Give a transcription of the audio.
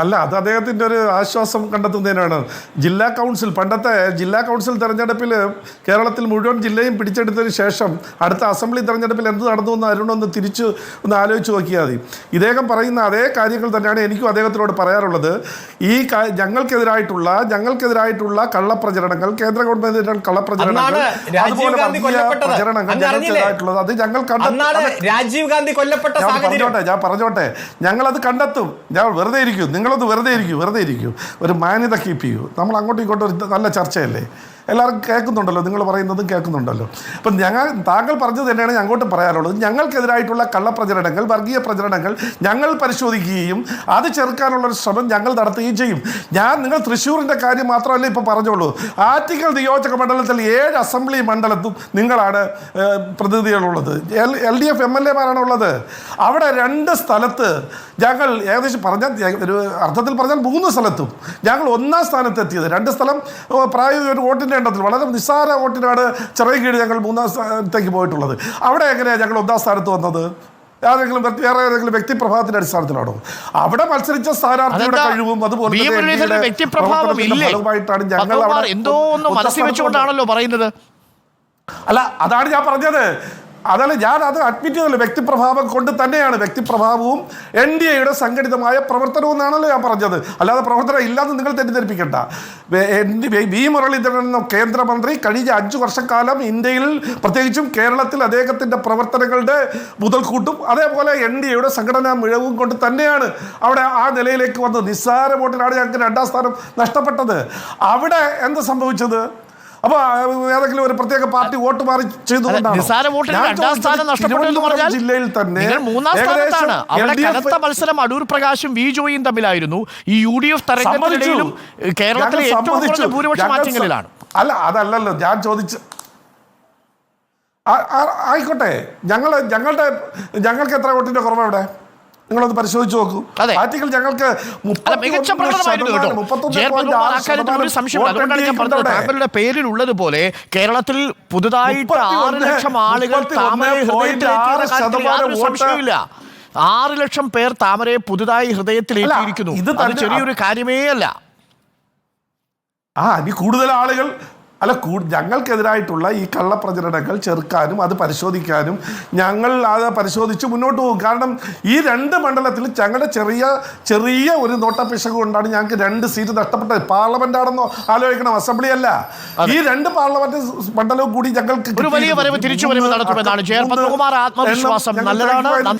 അല്ല അത് അദ്ദേഹത്തിന്റെ ഒരു ആശ്വാസം കണ്ടെത്തുന്നതിനാണ്. ജില്ലാ കൗൺസിൽ പണ്ടത്തെ ജില്ലാ കൗൺസിൽ തെരഞ്ഞെടുപ്പിൽ കേരളത്തിൽ മുഴുവൻ ജില്ലയും പിടിച്ചെടുത്തതിന് ശേഷം അടുത്ത അസംബ്ലി തെരഞ്ഞെടുപ്പിൽ എന്ത് നടന്നു എന്ന് അരുണൊന്ന് തിരിച്ച് ഒന്ന് ആലോചിച്ച് നോക്കിയാൽ മതി. ഇദ്ദേഹം പറയുന്ന അതേ കാര്യങ്ങൾ തന്നെയാണ് എനിക്കും അദ്ദേഹത്തിനോട് പറയാറുള്ളത്. ഈ ഞങ്ങൾക്കെതിരായിട്ടുള്ള ഞങ്ങൾക്കെതിരായിട്ടുള്ള കള്ളപ്രചരണങ്ങൾ കേന്ദ്ര ഗവൺമെന്റിന്റെ കള്ളപ്രചരണങ്ങൾ അതുപോലെ പ്രചരണങ്ങൾ ഞങ്ങൾക്കെതിരായിട്ടുള്ളത്. അത് ഞങ്ങൾ കണ്ടെത്തും. രാജീവ് ഗാന്ധി കൊല്ലപ്പെട്ട ഞാൻ പറഞ്ഞോട്ടെ ഞാൻ പറഞ്ഞോട്ടെ. ഞങ്ങളത് കണ്ടെത്തും. ഞാൻ വെറുതെ ഇരിക്കും നിങ്ങളത് വെറുതെ ഇരിക്കൂ വെറുതെ ഇരിക്കൂ. ഒരു മാന്യത കീപ്പ് ചെയ്യൂ. നമ്മൾ അങ്ങോട്ടും ഇങ്ങോട്ടും ഒരു നല്ല ചർച്ചയല്ലേ? എല്ലാവരും കേൾക്കുന്നുണ്ടല്ലോ നിങ്ങൾ പറയുന്നതും കേൾക്കുന്നുണ്ടല്ലോ. അപ്പം ഞങ്ങൾ താങ്കൾ പറഞ്ഞത് തന്നെയാണ് ഞാൻ അങ്ങോട്ട് പറയാനുള്ളത്. ഞങ്ങൾക്കെതിരായിട്ടുള്ള കള്ളപ്രചരണങ്ങൾ വർഗീയ പ്രചരണങ്ങൾ ഞങ്ങൾ പരിശോധിക്കുകയും അത് ചെറുക്കാനുള്ള ഒരു ശ്രമം ഞങ്ങൾ നടത്തുകയും ചെയ്യും. ഞാൻ നിങ്ങൾ തൃശ്ശൂരിന്റെ കാര്യം മാത്രമല്ല ഇപ്പോൾ പറഞ്ഞോളൂ ആറ്റിക്കൽ നിയോജക മണ്ഡലത്തിൽ ഏഴ് അസംബ്ലി മണ്ഡലത്തും നിങ്ങളാണ് പ്രതിനിധികളുള്ളത്. L L D F M L എമാരാണുള്ളത് അവിടെ രണ്ട് സ്ഥലത്ത് ഞങ്ങൾ ഏകദേശം പറഞ്ഞാൽ ഒരു അർത്ഥത്തിൽ പറഞ്ഞാൽ മൂന്ന് സ്ഥലത്തും ഞങ്ങൾ ഒന്നാം സ്ഥാനത്ത് എത്തിയത് രണ്ട് സ്ഥലം പ്രായോഗിക ഒരു വോട്ടിന്റെ എണ്ണത്തിൽ വളരെ നിസ്സാര വോട്ടിനാണ് ചെറിയ കീഴ് ഞങ്ങൾ മൂന്നാം സ്ഥാനത്തേക്ക് പോയിട്ടുള്ളത്. അവിടെ എങ്ങനെയാണ് ഞങ്ങൾ ഒന്നാം സ്ഥാനത്ത് വന്നത്? ഏതെങ്കിലും വേറെ ഏതെങ്കിലും വ്യക്തിപ്രഭാവത്തിന്റെ അടിസ്ഥാനത്തിലാണോ? അവിടെ മത്സരിച്ച സ്ഥാനാർത്ഥിയുടെ കഴിവും അതുപോലെ ഫലമായിട്ടാണ് ഞങ്ങൾ അവിടെ എന്തോ ഒന്ന് മനസ്സിൽ വെച്ചുകൊണ്ടാണല്ലോ പറയുന്നത്. അല്ല അതാണ് ഞാൻ പറഞ്ഞത്. അതല്ല ഞാൻ അത് അഡ്മിറ്റ് ചെയ്തല്ലോ വ്യക്തിപ്രഭാവം കൊണ്ട് തന്നെയാണ്. വ്യക്തിപ്രഭാവവും എൻ ഡി എയുടെ സംഘടിതമായ പ്രവർത്തനവും എന്നാണല്ലോ ഞാൻ പറഞ്ഞത്. അല്ലാതെ പ്രവർത്തനം ഇല്ലാന്ന് നിങ്ങൾ തെറ്റിദ്ധരിപ്പിക്കണ്ട. വി മുരളീധരൻ എന്ന കേന്ദ്രമന്ത്രി കഴിഞ്ഞ അഞ്ചു വർഷക്കാലം ഇന്ത്യയിൽ പ്രത്യേകിച്ചും കേരളത്തിൽ അദ്ദേഹത്തിന്റെ പ്രവർത്തനങ്ങളുടെ മുതൽക്കൂട്ടും അതേപോലെ എൻ ഡി എയുടെ സംഘടനാ മിഴവും കൊണ്ട് തന്നെയാണ് അവിടെ ആ നിലയിലേക്ക് വന്നത്. നിസ്സാര വോട്ടിലാണ് ഞങ്ങൾക്ക് രണ്ടാം സ്ഥാനം നഷ്ടപ്പെട്ടത്. അവിടെ എന്ത് സംഭവിച്ചത്? അപ്പൊ ഏതെങ്കിലും ഒരു പ്രത്യേക പാർട്ടി വോട്ട് മാറി ചെയ്തുകൊണ്ടാണോ? ജില്ലയിൽ തന്നെ മൂന്നാം സ്ഥാനത്താണ്. അവിടെ കനത്ത മത്സരം അടൂർ പ്രകാശും വി ജോയും തമ്മിലായിരുന്നു. ഈ യു ഡി എഫ് തരംഗത്തിലും കേരളത്തിലെ ഏറ്റവും കുറഞ്ഞ. ഭൂരിപക്ഷ മാറ്റങ്ങളിലാണ്. അല്ല അതല്ലല്ലോ ഞാൻ ചോദിച്ച ആയിക്കോട്ടെ ഞങ്ങൾ ഞങ്ങളുടെ ഞങ്ങൾക്ക് എത്ര വോട്ടിന്റെ കുറവ് നിങ്ങളൊന്ന് പരിശോധിച്ച് നോക്കൂ. അതെ. ആർട്ടിക്കൽ ഞങ്ങൾക്ക് താങ്കളുടെ പേരിലുള്ളതുപോലെ കേരളത്തിൽ പുതുതായിട്ട് ആറ് ലക്ഷം ആളുകൾ സംശയമില്ല ആറ് ലക്ഷം പേർ താമരയെ പുതുതായി ഹൃദയത്തിലേറ്റിയിരിക്കുന്നു ഇത് ചെറിയൊരു കാര്യമേ അല്ല ആ ഇനി കൂടുതൽ ആളുകൾ അല്ല കൂ ഞങ്ങൾക്കെതിരായിട്ടുള്ള ഈ കള്ളപ്രചരണങ്ങൾ ചെറുക്കാനും അത് പരിശോധിക്കാനും ഞങ്ങൾ അത് പരിശോധിച്ച് മുന്നോട്ട് പോകും. കാരണം ഈ രണ്ട് മണ്ഡലത്തിൽ ഞങ്ങളുടെ ചെറിയ ചെറിയ ഒരു നോട്ടപ്പിശക് കൊണ്ടാണ് ഞങ്ങൾക്ക് രണ്ട് സീറ്റ് നഷ്ടപ്പെട്ടത്. പാർലമെന്റ് ആണെന്നോ ആലോചിക്കണം അസംബ്ലി അല്ല. ഈ രണ്ട് പാർലമെന്റ് മണ്ഡലവും കൂടി ഞങ്ങൾക്ക് ഒരു വലിയ. വരവ് തിരിച്ചു വരവ് നടത്തുമെന്നാണ് ആർ ആത്മവിശ്വാസം നല്ലതാണ്.